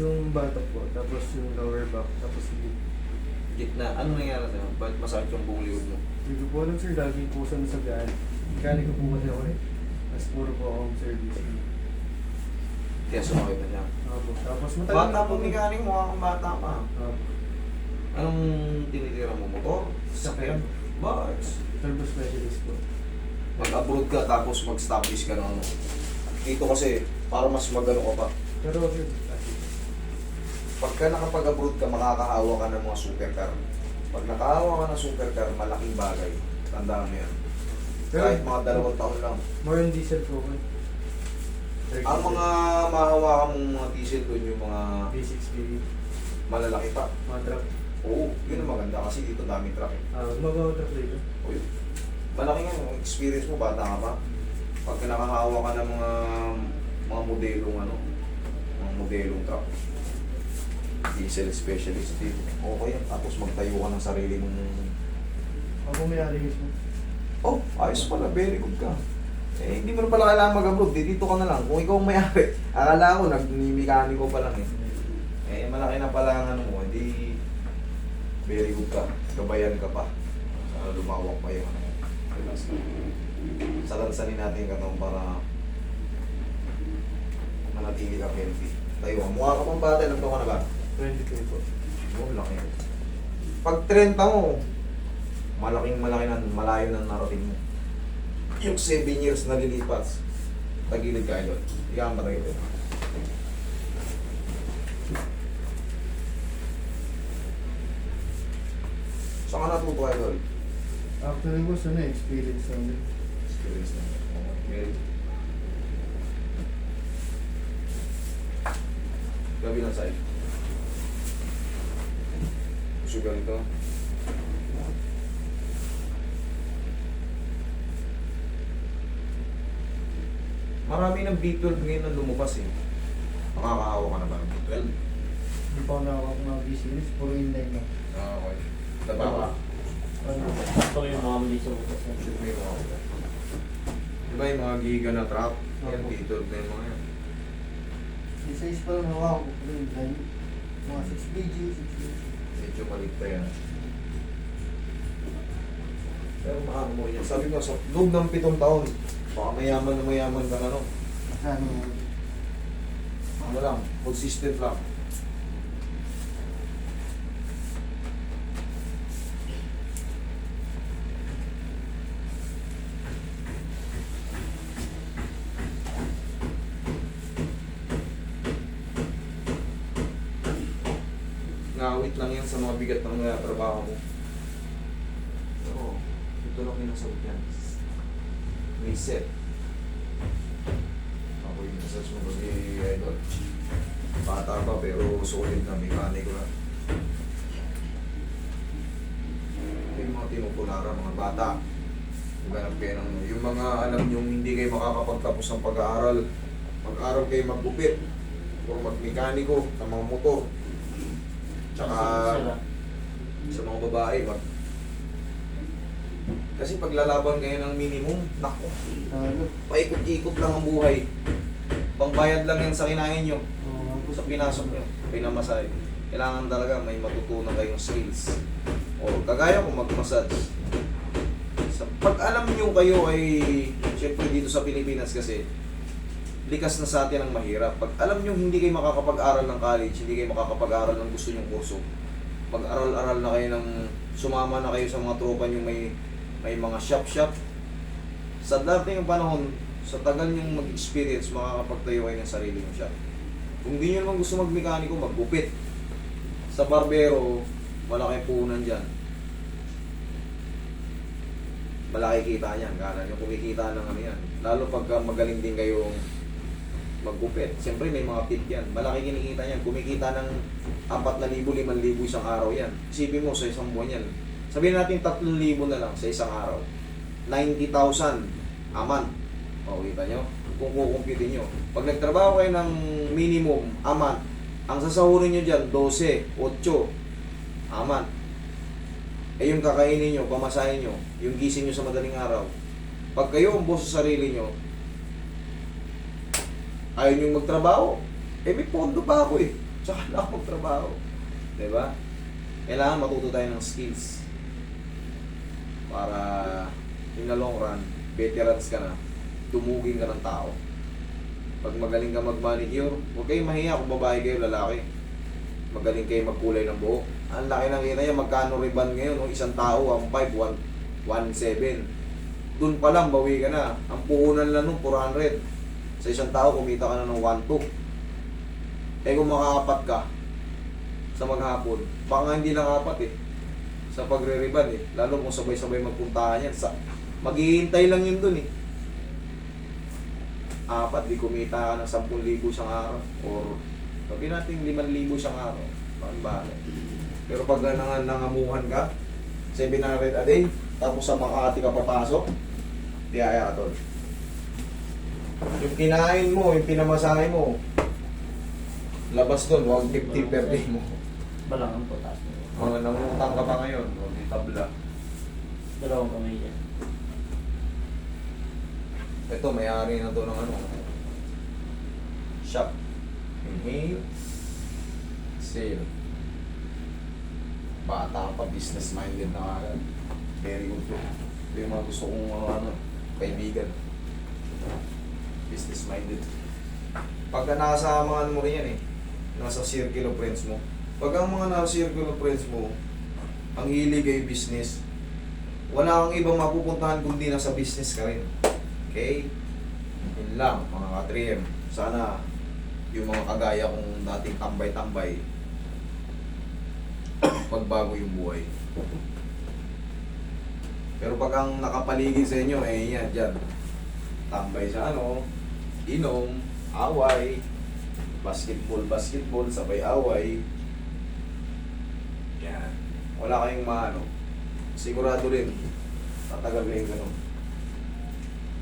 Yung batok po, tapos yung lower back, tapos yung Gitna. Ano nangyari sa'yo? Bakit masakit yung buong liwod mo? Hindi ko po alam sir, lagi po sa nasagaan. Kali ko po kasi ako eh. Mas puro po akong service. Kaya sumakit na siya. Apo. Tapos matagal Bata po mekanik mo, kung bata pa. Apo. Anong tinitira mo? Motor? Sasakyan? Bars? Turbo specialist po. Mag-abroad ka tapos mag-establish ka ng ano. Dito kasi, para mas magano ka pa. Pero sir, Pagka nakapag-abroad ka, makakahawa ka ng mga supercar. Pag nakahawa ka ng supercar, malaking bagay. Tandaan mo yan. Pero- Kahit mga dalawang taon lang. more on diesel po. Ang mga mahawakan mong mga diesel doon, yung mga B6 BB, malalaki pa. mga truck. Oo, yun ang maganda kasi dito daming truck. eh. Ah, magawa truck dito. Yun. Malaki nga yung experience mo, bata ka pa. Pag nakahawa ka ng mga mga modelong ano, mga modelong truck. Diesel specialist dito. Okay yan. Tapos magtayo ka ng sarili mong... Ako may ari mismo. Oh, ayos pala. Very good ka. Eh, hindi mo na pala kailangan mag-abroad. Dito ka na lang. Kung ikaw ang may-ari. Akala ko, nag-mekaniko pa lang eh. Eh, malaki na pala ang ano mo. Hindi... Very good ka. Gabayan ka pa. Sana lumawak pa yung ano. Ka. Salansanin natin ka para manatili kang healthy. Tayo, mukha ka pang bata. Taon ka na ba? 23 po. Oh, laki. Pag 30 mo, malaking malaki na, malayo na narating mo. Yung 7 years na lilipas, tagilid ka idol. Ikaw ang patagilid. Saan ka natuto idol? Actually po, sana experience lang din. Experience na. Okay. Gabi lang sa'yo. Sugar ito. Marami ng B12 ngayon na lumabas eh. Makakahawa ka na ba ng B12? Hindi pa ako nakakap mga business, puro inline lang. Ah, okay. Taba ka. Ano? Ito yung mga mali sa bukas. Shoot mo yung mga kapatid. Diba yung mga giga na trap? Yan, Opo. B12 na yung mga yan. Yung size pa lang hawak ko, puro inline. Mga 6 BG, 6 BG. Medyo malit pa yan. Pero maano mo yan. Sabi ko, sa loob ng pitong taon, baka mayaman na mayaman ka na no. Ano? Ano lang, consistent lang. Ngawit lang yan sa mga bigat ng mga trabaho mo. Pero, ito lang pinasagot yan. Reset. Ako yung massage mo kasi idol. Bata pa pero solid na mekaniko na. Yung mga tinupulara, mga bata. Ganap kayo ng, yung mga alam nyo hindi kayo makakapagtapos ng pag-aaral. Mag-aaral kayo maggupit. O magmekaniko ng mga motor. Tsaka sa mga babae, mag... Kasi pag lalaban kayo ng minimum, nako, Ano? paikot-ikot lang ang buhay. Pangbayad lang yan sa kinain nyo. Sa pinasok nyo, pinamasay. Kailangan talaga may matutunan kayong skills. O kagaya kung mag-massage. Sa, pag alam nyo kayo ay, syempre dito sa Pilipinas kasi, likas na sa atin ang mahirap. Pag alam nyo hindi kayo makakapag-aral ng college, hindi kayo makakapag-aral ng gusto nyong kurso, mag-aral-aral na kayo ng, sumama na kayo sa mga tropa nyo may, may mga shop-shop. Sa dating panahon, sa tagal nyong mag-experience, makakapagtayo kayo ng sarili nyong shop. Kung di nyo naman gusto magmekaniko, maggupit. Sa barbero, malaki punan dyan. Malaki kita niyan, kanan yung kumikita ng ano yan. Lalo pagka magaling din kayong maggupit. Siyempre may mga tip yan. Malaki kinikita yan. Kumikita ng 4,000, 5,000 isang araw yan. Isipin mo sa isang buwan yan. Sabihin natin 3,000 na lang sa isang araw. 90,000 a month. O, kita nyo? Kung kukumpitin nyo. Pag nagtrabaho kayo ng minimum a month, ang sasahurin nyo dyan, 12, 8 a month. Eh yung kakainin nyo, pamasahin nyo, yung gising nyo sa madaling araw. Pag kayo ang boss sa sarili nyo, ayaw nyo magtrabaho, eh may pondo pa ako eh. Tsaka na ako magtrabaho. Diba? Kailangan matuto tayo ng skills. Para in the long run, veterans ka na, tumugin ka ng tao. Pag magaling ka mag-manicure, huwag kayong mahiya kung babae kayo, lalaki. Magaling kayo magkulay ng buhok. Ang laki ng kita niya, magkano riban ngayon, no? isang tao, ang 5, 1, 1.7. Doon pa lang, bawi ka na. Ang puhunan lang nung 400. Sa isang tao, kumita ka na ng 1.2. Eh kung makakapat ka sa maghapon, baka nga hindi lang apat eh. Sa pagre-riban eh. Lalo kung sabay-sabay magpuntahan yan. Sa, maghihintay lang yun dun eh. Apat, di kumita ka ng 10,000 isang araw. Or sabi natin 5,000 isang araw. Bakit Pero pag nang nangamuhan ka, 700 a day, tapos sa Makati ka papasok, di aya ka. Yung kinain mo, yung pinamasahe mo, labas doon, 150 per day mo. Balangan po, taas. Mga nangutang ka pa ngayon, huwag di tabla. Dalawang kamay dyan. Ito, may-ari na to ng ano. Shop. Inhale. Exhale. Bata pa, business minded na agad. Very good to. Ito yung mga gusto kong mga ano, kaibigan. Business minded. Pagka nasa mga ano mo rin yan eh, nasa circle of friends mo. Pag ang mga nasa circle of friends mo, ang hilig ay business, wala kang ibang mapupuntahan kundi nasa business ka rin. Okay? Yun lang, mga ka-3M. Sana yung mga kagaya kong dating tambay-tambay, pagbago yung buhay. Pero pag ang nakapaligid sa inyo, eh yan, dyan. Tambay sa ano, inom, away, basketball, basketball, sabay away. Yan. Wala kayong maano. Sigurado rin, tatagal kayo ganun.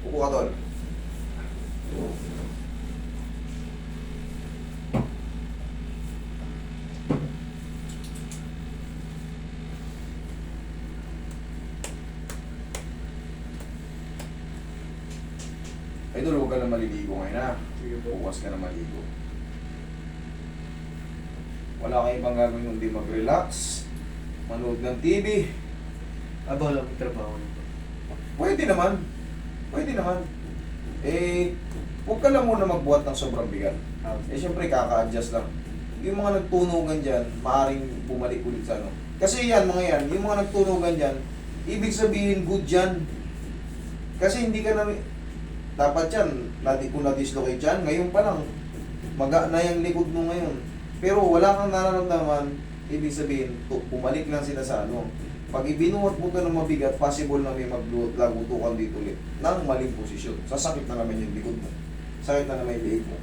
Upo ka tol. Idol, huwag ka na maliligo ngayon ha. Bukas ka na maligo. Wala kang ibang gagawin kundi mag-relax, manood ng TV. Aba, wala akong trabaho nito. Pwede naman. Pwede naman. Eh, huwag ka lang muna magbuhat ng sobrang bigat. Ah, Eh, syempre, kaka-adjust lang. Yung mga nagtunugan dyan, maaaring bumalik ulit sa ano. Kasi yan, mga yan, yung mga nagtunugan dyan, ibig sabihin good dyan. Kasi hindi ka na, dapat yan, nati, kung na-dislocate dyan, ngayon pa lang, maga na yung likod mo ngayon. Pero wala kang nararamdaman, ibig sabihin, bumalik lang sila sa ano. Pag ibinuhat mo ka ng mabigat, possible na may maglagutukan dito ulit ng maling posisyon. Sasakit na naman yung likod mo. Sakit na naman yung leeg mo.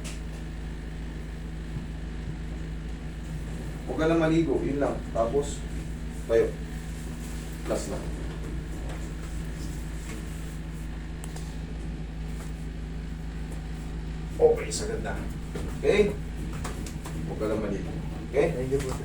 Huwag ka lang maligo, yun lang. Tapos, tayo. Plus lang. Okay, sagad na. Okay? Huwag ka lang maligo. Okay? Thank you po.